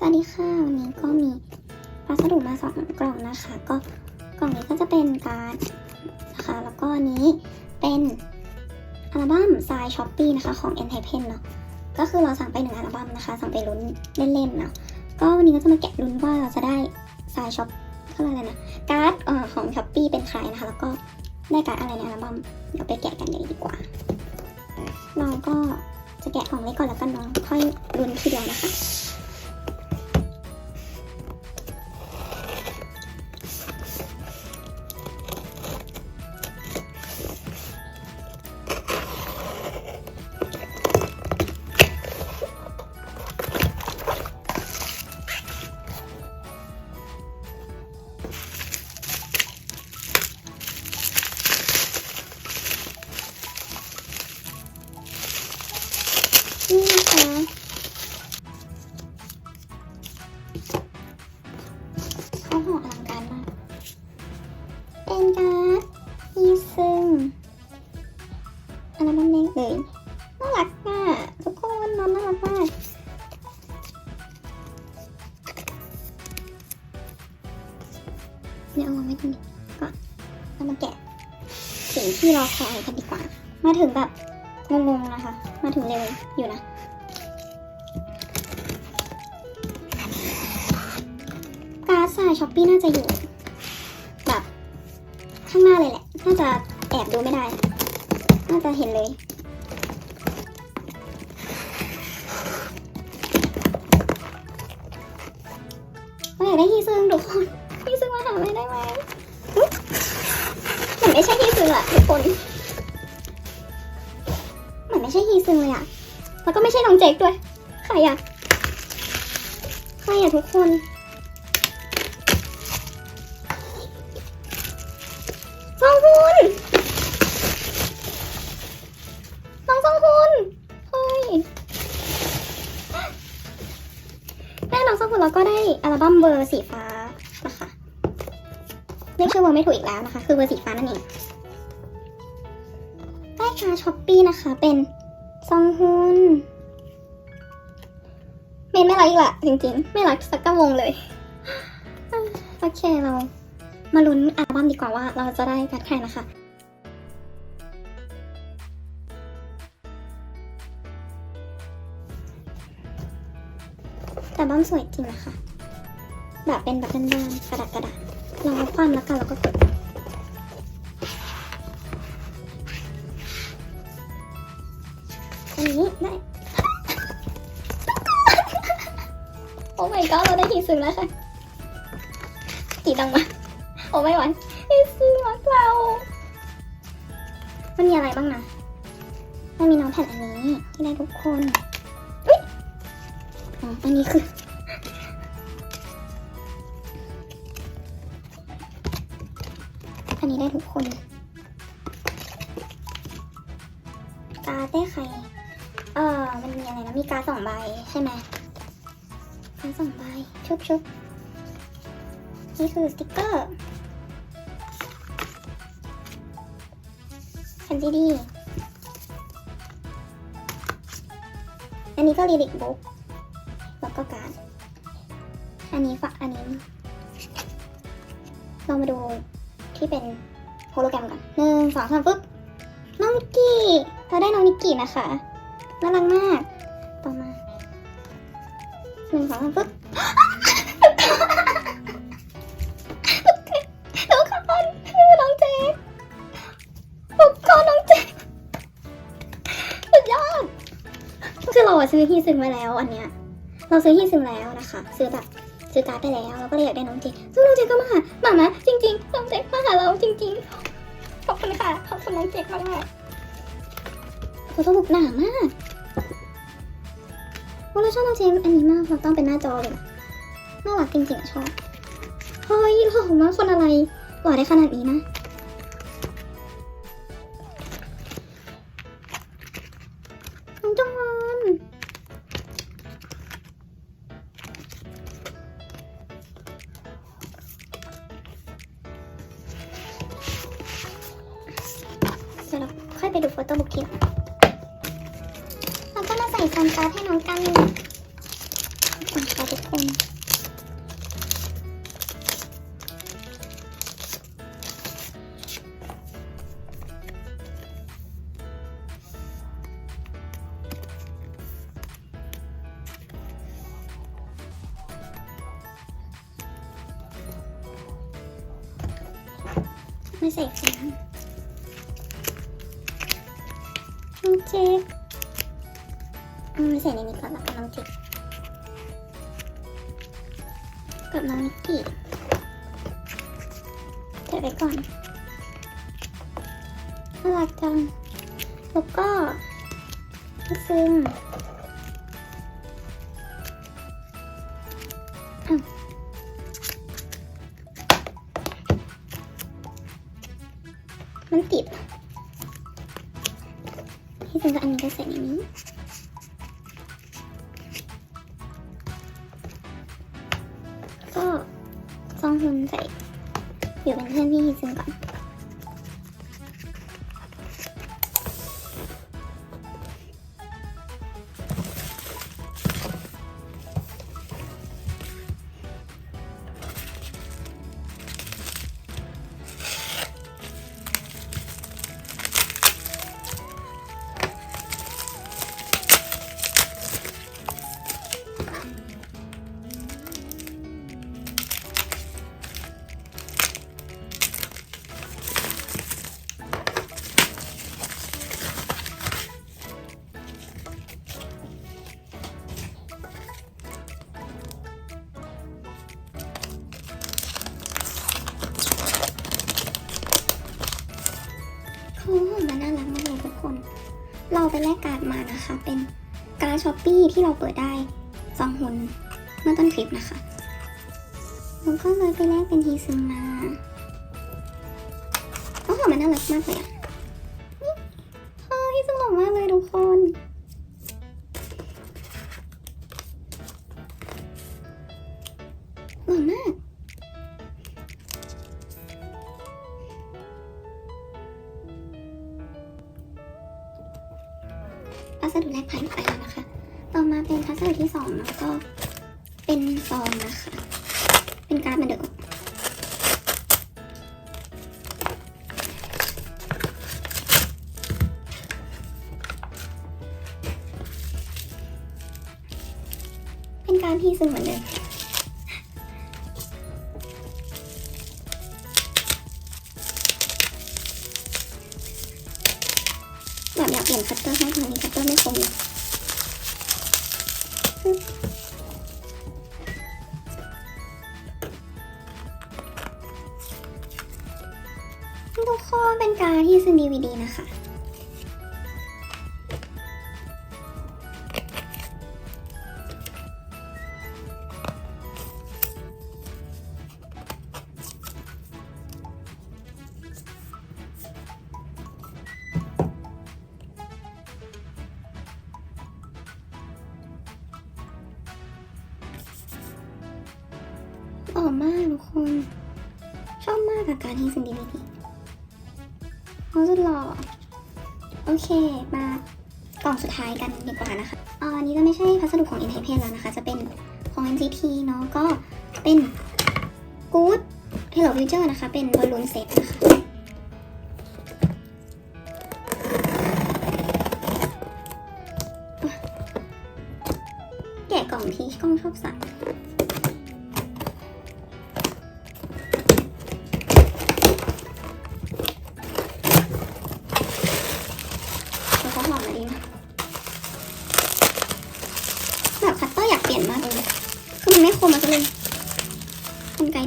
สวัสดีค่ะ วันนี้ก็มีพัสดุมาสองกล่องนะคะ ก็กล่องนี้ก็จะเป็นการ์ดนะคะแล้วก็อันนี้เป็นอัลบั้มทรายช้อปปี้นะคะของ n t y p e n เนาะก็คือเราสั่งไปหนึ่งอัลบั้มนะคะ สั่งไปลุ้นเล่นๆเนาะก็วันนี้ก็จะมาแกะลุ้นว่าเราจะได้ทรายช็อปเขาเรียกอะไรนะการ์ดของช้อปปี้เป็นใครนะคะ แล้วก็ได้การ์ดอะไรในอัลบั้มเดี๋ยวไปแกะกันเลยดีกว่า เราก็จะแกะกล่องเล็กก่อนแล้วกันเนาะค่อยลุ้นทีเดียวนะคะ งที่รอคอยกันดีกว่า มาถึงแบบงงๆนะคะ มาถึงเร็วอยู่นะการ์ดสายช้อปปี้น่าจะอยู่แบบข้างหน้าเลยแหละ น่าจะแอบดูไม่ได้ น่าจะเห็นเลยเราอยากได้ฮีซึงทุกคนฮีซึงมาหาไม่ได้ไหมมันไม่ใช่ฮี อะทุกคนเหมือนไม่ใช่ฮีซึงเลยอะแล้วก็ไม่ใช่น้องเจคด้วย ใครอะใครอะทุกคนซองฮุนน้องซองฮุนเฮ้ยได้น้องซองฮุนแล้วก็ได้อัลบั้มเบอร์สีฟ้านะคะเรียกชื่อเบอร์ไม่ถูกอีกแล้วนะคะ คือเบอร์สีฟ้านั่นเอง คาช้อปปี้นะคะ เป็นซองฮุนเมนไม่รักอีกละจริงๆ ไม่รักสักกะวงเลย โอเคเรามาลุ้นอัลบั้มดีกว่าว่าเราจะได้การดใครนะคะแต่บ้ามสวยจริงนะคะ แบบเป็นแบบด้านๆกระดาษกระดาษลองความแล้วกันแล้วก็กด ได้โอ้ my god เราได้ฮีซึงแล้วค่ะกี่ดังมาโอ้ไม่ไหวฮีซึงรักเรามันมีอะไรบ้างนะมันมีน้องแผ่นอันนี้ที่ได้ทุกคนอุ๊ยอ๋ออันนี้คืออันนี้ได้ทุกคนกาได้ใคร เออมันมีอะไรนะ มีการดสองใบใช่ไหมการดสองใบ ชุบชุบนี่คือสติกเกอร์แผ่นซีดี อันนี้ก็ลีลิกบุ๊กแล้วก็การดอันนี้ฝะอันนี้ เรามาดูที่เป็นโฮโลแกรมก่อนหนึ่งสองสามปึ๊บ น้องนิกกี้ เราได้น้องนิกกี้นะคะ น่ารักมาก ต่อมาหนึ่งสองสามปึ๊บน้องคอนน้องเจคทุกคนน้องเจคสุดยอดคือเราอะซื้อฮีซึงไว้แล้วอันเนี้ย เราซื้อฮีซึงแล้วนะคะ ซื้อแบบซื้อการ์ดไปแล้วเราก็เลยอยากได้น้องเจคซึ่งน้องเจคก็มาหาหมามาจริง ๆ น้องเจคมาหาเราจริง ๆ ขอบคุณค่ะ ขอบคุณน้องเจคมากๆโฟโต้บุ๊กหนามาก เราชอบน้องเจมอันนี้มากเราต้องเป็นหน้าจอเลยนะน่ารักจริงๆชอบเฮ้ยโอ้โหมันคนอะไรหล่อได้ขนาดนี้นะ ไม่ใส่แฟนน้องเจ๊กอาไม่ใส่ในนี้ก่อนละกันน้องเจ๊กกับน้องนิกกี้ใส่ไปก่อนน่ารักจังแล้วก็พี่ซึม ซองหุนใส่อยู่เนะคะ เป็นการช้อปปี้ที่เราเปิดได้สองหุนเมื่อต้นคลิปนะคะแล้วก็เลยไปแลกเป็นทีซึมมาโอ้มันน่ารักมากเลยอะนี่โอ้ทีซึมหล่อมากเลยทุกคนหล่อมาก พัสดุแรกผ่านไปแล้วนะคะ ต่อมาเป็นพัสดุที่สองแล้วก็เป็นซองนะคะ เป็นการ์ดเหมือนเดิมเป็นการที่ซึ่งเหมือน แบบอยากเปลี่ยนคัตเตอร์ให้ตอนนี้คัตเตอร์ไม่คมเลยทุกคนเป็นการที่ซื้อดีวดีนะคะ มากกับการที่ซื้อดีวดีเขาจะหล่อโอเค มากล่องสุดท้ายกันดีกว่านะคะอ่าอันนี้จะไม่ใช่พัสดุของ n t เพแล้วนะคะ จะเป็นของ NCT เนาะ ก็เป็น Good Hello Future นะคะ เป็นบอลลูนเซ็ตนะคะ แกะกล่องที่กล้องชอบสั่ มันไม่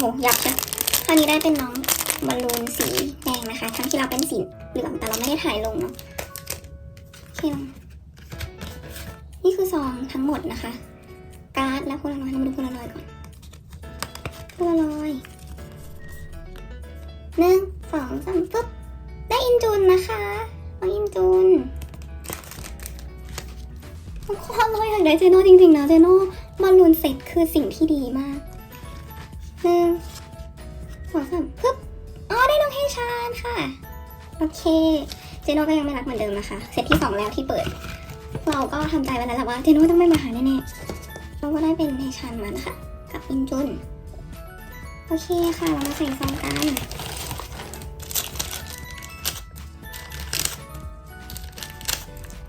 โอ้โหยับจ้ะคราวนี้ได้เป็นน้องบอลลูนสีแดงนะคะครั้งที่เราเป็นสีเหลืองแต่เราไม่ได้ถ่ายลงเนาะโอเคนี่คือซองทั้งหมดนะคะ การ์ดและพลารอยด์เรามาดูพลารอยก่อนพลารอยหนึ่งสองสามปุ๊บได้อินจูนนะคะน้องอินจูนทุกคนเราอยากได้เจโน่จริงๆนะเจโน่บอลลูนเซ็ตคือสิ่งที่ดีมาก หนึ่งสองสามปุ๊บอ๋อได้น้องเฮชานค่ะ โอเค เจโน่ก็ยังไม่รักเหมือนเดิมนะคะ เซตที่สองแล้วที่เปิด เราก็ทำใจไว้แล้วแหละว่าเจโน่ต้องไม่มาหาแน่ๆเราก็ได้เป็นเฮชานมานะคะ กับอินจุน โอเคค่ะ เรามาใส่ซองกัน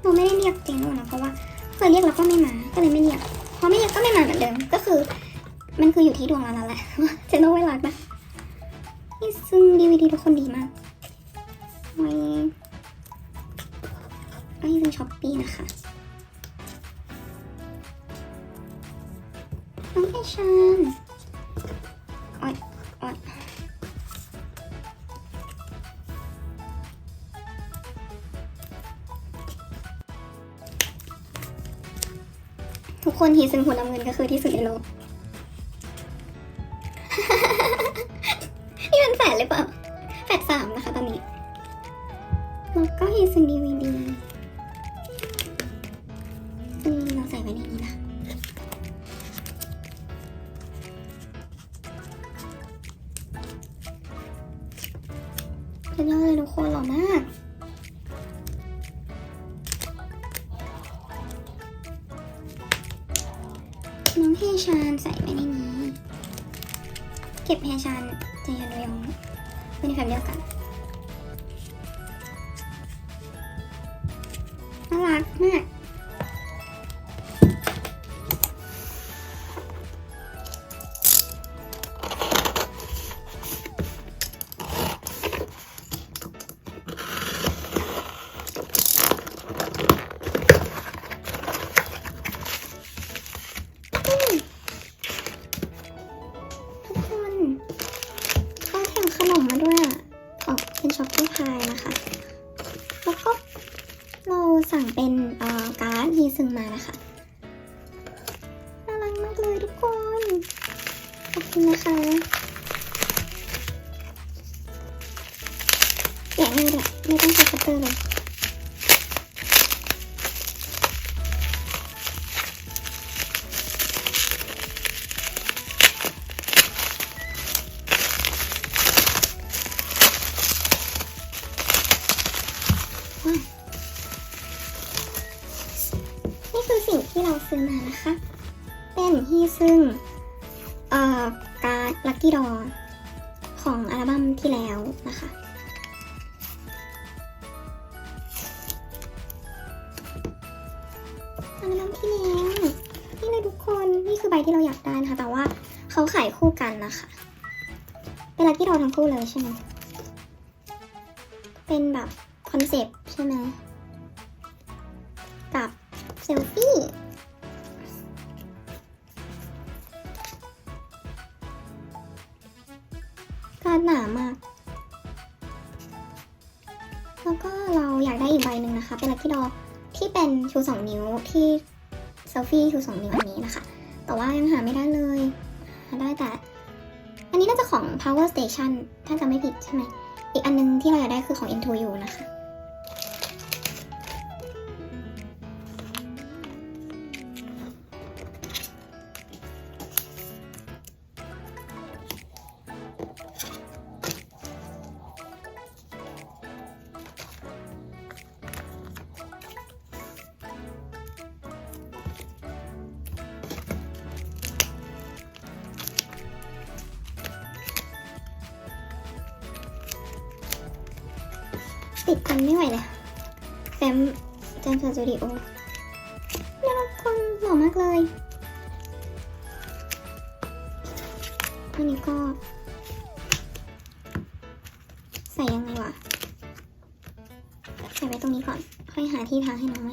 เราไม่ได้เรียกเจโน่นะเพราะว่าเคยเรียกแล้วก็ไม่มา ก็เลยไม่เรียกพอไม่เรียกก็ไม่มาเหมือนเดิม ก็คือ มันคืออยู่ที่ดวงเราแล้วแหละว่าเจโน่ไม่รักนะนี่ซึ่งดีวีดีทุกคนดีมากไว้ไว้ซึ่งช้อปปี้นะคะน้องไอชานโอ๊ยโอ๊ยทุกคนทีซึ่งหัวน้ำเงินก็คือที่สุดในโลก สุดยอดเลยทุกคนหล่อมากน้องเฮชานใส่ไว้ในนี้ เก็บเฮชานเจยันดยองไว้ในแฟมเดียวกันน่ารักมาก เลยทุกคน ขอบคุณนะคะแกะเลยแหละไม่ต้องใช้คัตเตอร์เลยนี่คือสิ่งที่เราซื้อมานะคะ เป็นฮีซึ่งเอ่อการ์ดลัคกี้ดอของอัลบั้มที่แล้วนะคะอัลบั้มที่แล้วนี่เลยทุกคนนี่คือใบที่เราอยากได้นะคะ แต่ว่าเขาขายคู่กันนะคะ เป็นลัคกี้ดอทั้งคู่เลยใช่ไหมเป็นแบบคอนเซปต์ใช่ไหมกับเซลฟี่าหนามาก แล้วก็เราอยากได้อีกใบหนึ่งนะคะ เป็นลัคกี้ดอที่เป็นชูสองนิ้วที่เซลฟี่ชูสองนิ้วอันนี้นะคะ แต่ว่ายังหาไม่ได้เลยหาได้แต่ อันนี้น่าจะของ power station ถ้าจะไม่ผิดใช่ไหม อีกอันนึงที่เราอยากได้คือของ into you นะคะ ติดกันไม่ไหวเลยแฟมแจมสตูดิโอน่ารักคนหล่อมากเลยอันนี้ก็ ใส่ยังไงวะ ใส่ไว้ตรงนี้ก่อน ค่อยหาที่ทางให้น้องไหม